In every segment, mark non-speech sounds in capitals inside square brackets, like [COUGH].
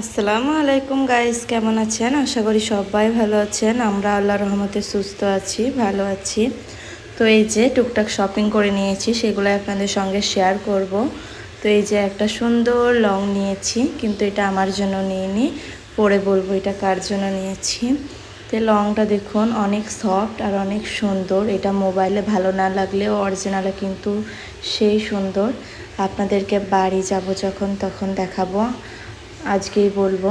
আসসালামু আলাইকুম গাইস কেমন আছেন? আশা করি সবাই ভালো আছেন। আমরা আল্লাহ রহমতে সুস্থ আছি, ভালো আছি। তো এই যে টুকটাক শপিং করে নিয়েছি, সেগুলো আপনাদের সঙ্গে শেয়ার করব। তো এই যে একটা সুন্দর লং নিয়েছি, কিন্তু এটা আমার জন্য নিইনি। পরে বলব এটা কার জন্য নিয়েছি। তো লংটা দেখুন, অনেক সফট আর অনেক সুন্দর। এটা মোবাইলে ভালো না লাগলেও অরিজিনালে কিন্তু সেই সুন্দর। আপনাদেরকে বাড়ি যাব যখন, তখন দেখাবো। আজকেই বলব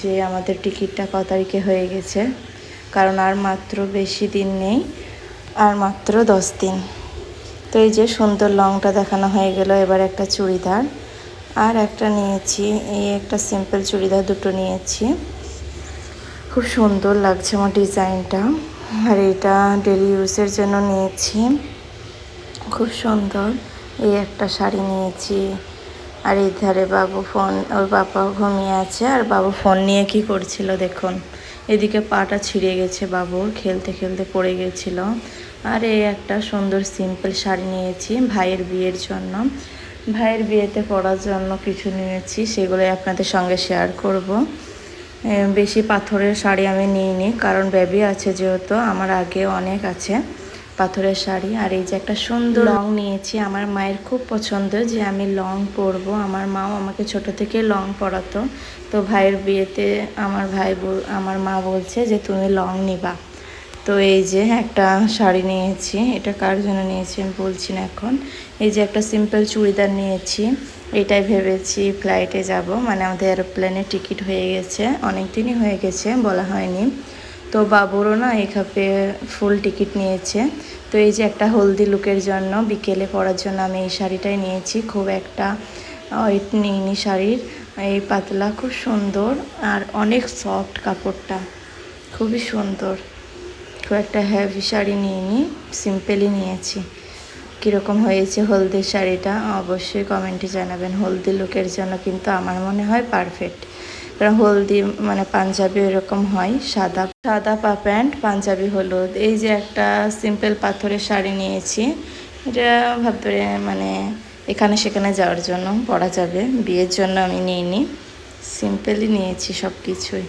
যে আমাদের টিকিটটা ক তারিখে হয়ে গেছে। কারণ আর মাত্র বেশি দিন নেই, আর মাত্র দশ দিন। তো এই যে সুন্দর লংটা দেখানো হয়ে গেল, এবার একটা চুড়িদার। আর একটা নিয়েছি, এই একটা সিম্পল চুড়িদার দুটো নিয়েছি। খুব সুন্দর লাগছে আমার ডিজাইনটা। আর এটা ডেলি ইউজের জন্য নিয়েছি। খুব সুন্দর, এই একটা শাড়ি নিয়েছি। আর এই ধারে বাবু ফোন, ওর বাবাও ঘুমিয়ে আছে, আর বাবু ফোন নিয়ে কি করছিল দেখুন। এদিকে পাটা ছিঁড়ে গেছে বাবুর খেলতে খেলতে পড়ে গেছিল। আর এই একটা সুন্দর সিম্পল শাড়ি নিয়েছি, ভাইয়ের বিয়ের জন্য। ভাইয়ের বিয়েতে পড়ার জন্য কিছু নিয়েছি, সেগুলোই আপনাদের সঙ্গে শেয়ার করব। বেশি পাথরের শাড়ি আমি নিইনি, কারণ বেবি আছে যেহেতু, আমার আগে অনেক আছে। পাথরের শাড়ি। আর এই যে একটা সুন্দর লং নিয়েছি, আমার মায়ের খুব পছন্দ যে আমি লং পরবো। আমার মাও আমাকে ছোট থেকে লং পরাতো। তো ভাইয়ের বিয়েতে আমার ভাই আমার মা বলছে যে, তুমি লং নিবা। তো এই যে একটা শাড়ি নিয়েছি। এটা কার জন্য নিয়েছি আমি বলছি না এখন। এই যে একটা সিম্পল চুড়িদার নিয়েছি। এটাই ভেবেছি ফ্লাইটে যাব। মানে আমাদের এরোপ্লেনে টিকিট হয়ে গেছে। অনেক দিনই হয়ে গেছে, বলা হয়নি। তো বাবুরও না এখাপে ফুল টিকিট নিয়েছে। তো এই যে একটা হলদি লুকের জন্য বিকেলে পরার জন্য আমি এই শাড়িটাই নিয়েছি। খুব একটা ওয়েট নিইনি শাড়ির, এই পাতলা, খুব সুন্দর আর অনেক সফট কাপড়টা। খুবই সুন্দর। খুব একটা হেভি শাড়ি নিইনি সিম্পলই নিয়েছি। কীরকম হয়েছে হলদি শাড়িটা অবশ্যই কমেন্টে জানাবেন। হলদি লুকের জন্য কিন্তু আমার মনে হয় পারফেক্ট হলদি মানে পাঞ্জাবি এরকম হয়, সাদা সাদা পা প্যান্ট, পাঞ্জাবি হলুদ। এই যে একটা সিম্পল পাথরের শাড়ি নিয়েছি, এটা ভাবতে মানে এখানে সেখানে যাওয়ার জন্য পরা যাবে। বিয়ের জন্য আমি নিইনি সিম্পলই নিয়েছি সব কিছুই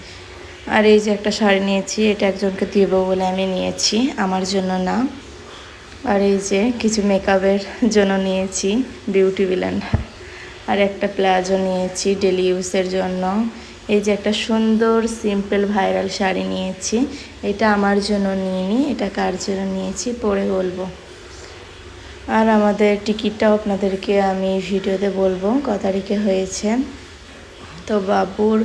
আর এই যে একটা শাড়ি নিয়েছি, এটা একজনকে দিব বলে আমি নিয়েছি, আমার জন্য না। আর এই যে কিছু মেকআপের জন্য নিয়েছি বিউটি ব্ল্যান্ড আর একটা প্লাজো নিয়েছি ডেলি ইউজের জন্য। এই যে একটা সুন্দর সিম্পল ভাইরাল শাড়ি নিয়েছি। এটা আমার জন্য নিইনি, এটা কার জন্য নিয়েছি পরে বলব। আর আমাদের টিকিটটাও আপনাদেরকে আমি ভিডিওতে বলব, ক তারিখে হয়েছে। তো বাবুর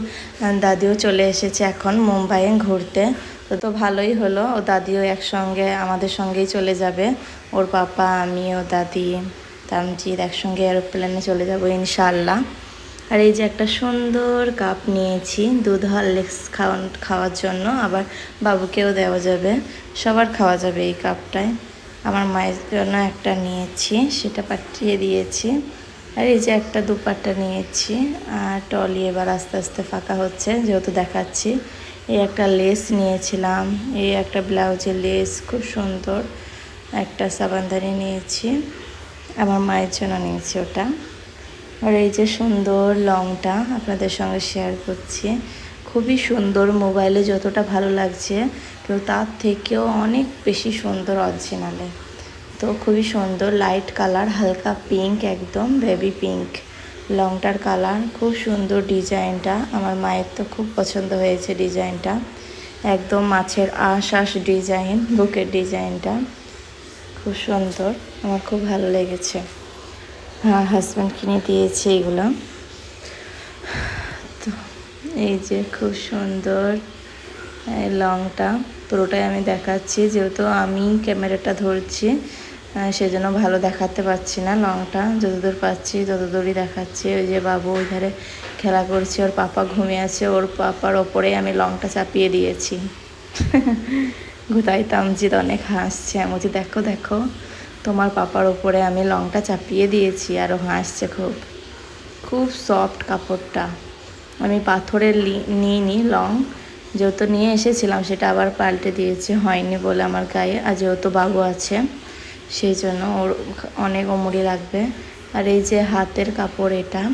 দাদিও চলে এসেছে এখন মুম্বাইয়ে ঘুরতে। তো তো ভালোই হলো, ও দাদিও একসঙ্গে, আমাদের সঙ্গেই চলে যাবে। ওর পাপা, আমি, ও দাদি তামজিদ একসঙ্গে এরোপ্লেনে চলে যাব ইনশাল্লাহ আর এই যে একটা সুন্দর কাপ নিয়েছি, দুধ হরলিক্স খাওয়া খাওয়ার জন্য, আবার বাবুকেও দেওয়া যাবে। সবার খাওয়া যাবে এই কাপটায়। আমার মায়ের জন্য একটা নিয়েছি, সেটা পাঠিয়ে দিয়েছি। আর এই যে একটা দুপাট্টা নিয়েছি, আর টলি এবার আস্তে আস্তে ফাঁকা হচ্ছে, যেহেতু দেখাচ্ছি। এই একটা লেস নিয়েছিলাম, এই একটা ব্লাউজের লেস খুব সুন্দর। একটা সাবানদানি নিয়েছি, আমার মায়ের জন্য নিয়েছি ওটা। আর এই যে সুন্দর লংটা আপনাদের সঙ্গে শেয়ার করছি, খুবই সুন্দর মোবাইলে যতটা ভালো লাগছে, তো তার থেকেও অনেক বেশি সুন্দর অরিজিনালে তো খুবই সুন্দর লাইট কালার হালকা পিঙ্ক একদম বেবি পিঙ্ক লংটার কালার খুব সুন্দর ডিজাইনটা, আমার মায়ের তো খুব পছন্দ হয়েছে ডিজাইনটা। একদম মাছের আশ আশ ডিজাইন, বুকের ডিজাইনটা। খুব সুন্দর, আমার খুব ভালো লেগেছে। আমার হাজব্যান্ড কিনে দিয়েছে এগুলো। তো এই যে খুব সুন্দর লংটা। পুরোটাই আমি দেখাচ্ছি, যেহেতু আমি ক্যামেরাটা ধরছি সেজন্য ভালো দেখাতে পারছি না লংটা। যতদূর পাচ্ছি ততদূরই দেখাচ্ছি। ওই যে বাবু ওই ধারে খেলা করছে, ওর পাপা ঘুমিয়ে আছে, ওর পাপার ওপরে আমি লংটা চাপিয়ে দিয়েছি। [LAUGHS] গোতাই তামজিদ অনেক হাসছে, আমি দেখো দেখো। তোমার পাপার ওপরে আমি লংটা চাপিয়ে দিয়েছি আরও হাসছে খুব। খুব সফট কাপড়টা। আমি পাথরের নিইনি লং। যেহেতু নিয়ে এসেছিলাম, সেটা আবার পাল্টে দিয়েছি। হয়নি বলে আমার গায়ে। আর যেহেতু বাবু আছে, সেই জন্য ওর অনেক ওমরি লাগবে। আর এই যে হাতের কাপড় এটা,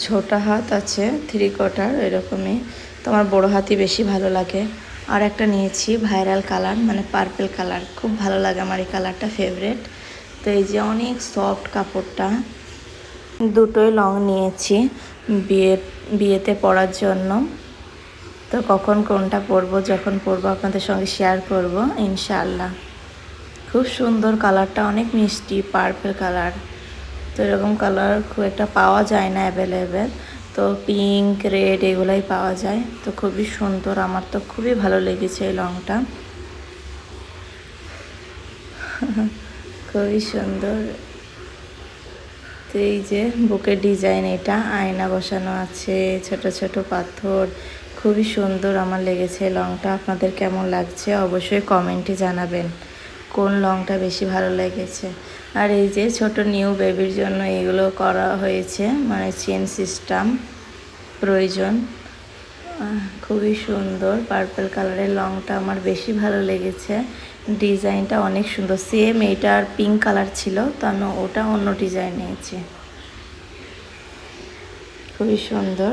ছোটা হাত আছে থ্রি কোয়ার্টার এরকমই। তো আমার বড় হাতই বেশি ভালো লাগে। আর একটা নিয়েছি ভাইরাল কালার মানে পার্পেল কালার। খুব ভালো লাগে আমার এই কালারটা ফেভারেট তো এই যে অনেক সফট কাপড়টা। দুটোই লং নিয়েছি বিয়ে, বিয়েতে পরার জন্য। তো কখন কোনটা পরবো, যখন পরবো আপনাদের সঙ্গে শেয়ার করব, ইনশাআল্লাহ। খুব সুন্দর কালারটা, অনেক মিষ্টি পার্পেল কালার। তো এরকম কালার খুব একটা পাওয়া যায় না অ্যাভেলেবেল তো পিঙ্ক রেড এগুলাই পাওয়া যায়। তো খুবই সুন্দর, আমার তো খুবই ভালো লেগেছে এই লংটা। খুবই সুন্দর। তো এই যে বুকের ডিজাইন এটা, আয়না বসানো আছে, ছোট ছোট পাথর, খুবই সুন্দর আমার লেগেছে লংটা। আপনাদের কেমন লাগছে অবশ্যই কমেন্টে জানাবেন। কোন লংটা বেশি ভালো লেগেছে। আর এই যে ছোট নিউ বেবির জন্য এগুলো করা হয়েছে মানে চেন সিস্টেম প্রয়োজন। খুবই সুন্দর। পার্পল কালারের লংটা আমার বেশি ভালো লেগেছে। ডিজাইনটা অনেক সুন্দর। সেম এইটার পিঙ্ক কালার ছিল, তো আমি ওটা অন্য ডিজাইন নিয়েছি। খুবই সুন্দর।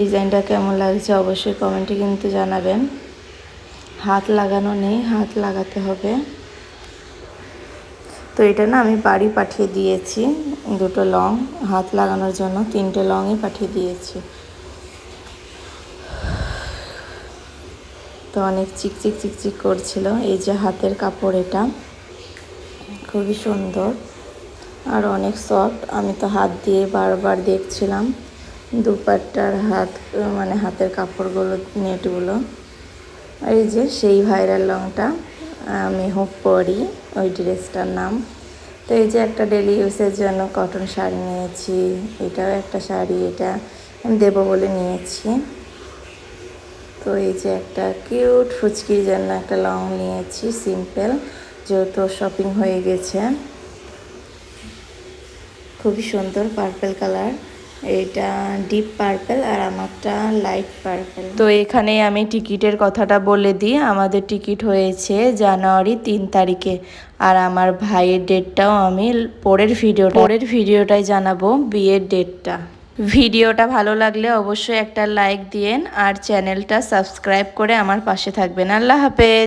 ডিজাইনটা কেমন লাগছে অবশ্যই কমেন্টে কিন্তু জানাবেন। হাত লাগানো নেই, হাত লাগাতে হবে। তো এটা না আমি বাড়ি পাঠিয়ে দিয়েছি দুটো লং, হাত লাগানোর জন্য তিনটে লংই পাঠিয়ে দিয়েছি। তো অনেক চিকচিক চিকচিক করছিল, এই যে হাতের কাপড় এটা, খুবই সুন্দর আর অনেক সফট আমি তো হাত দিয়ে বারবার দেখছিলাম দুপাট্টার হাত মানে হাতের কাপড়গুলো, নেটগুলো। আর এই যে সেই ভাইরাল লংটা। আমি হোপ পরি, ওই ড্রেসটার নাম। তো এই যে একটা ডেলি ইউজের জন্য কটন শাড়ি নিয়েছি, এটাও একটা শাড়ি, এটা আমি দেবো বলে নিয়েছি। তো এই যে একটা কিউট ফুচকির জন্য একটা লং নিয়েছি সিম্পল যেহেতু শপিং হয়ে গেছে। খুবই সুন্দর পার্পেল কালার এটা ডিপ পার্পেল আর আমারটা লাইট পার্পেল তো এখানে আমি টিকিটের কথাটা বলে দিই। আমাদের টিকিট হয়েছে জানুয়ারি তিন তারিখে। আর আমার ভাইয়ের ডেটটাও আমি পরের ভিডিও পরের ভিডিওটাই জানাব বিয়ের ডেটটা ভিডিওটা ভালো লাগলে অবশ্যই একটা লাইক দিয়েন আর চ্যানেলটা সাবস্ক্রাইব করে আমার পাশে থাকবেন। আল্লাহ হাফেজ।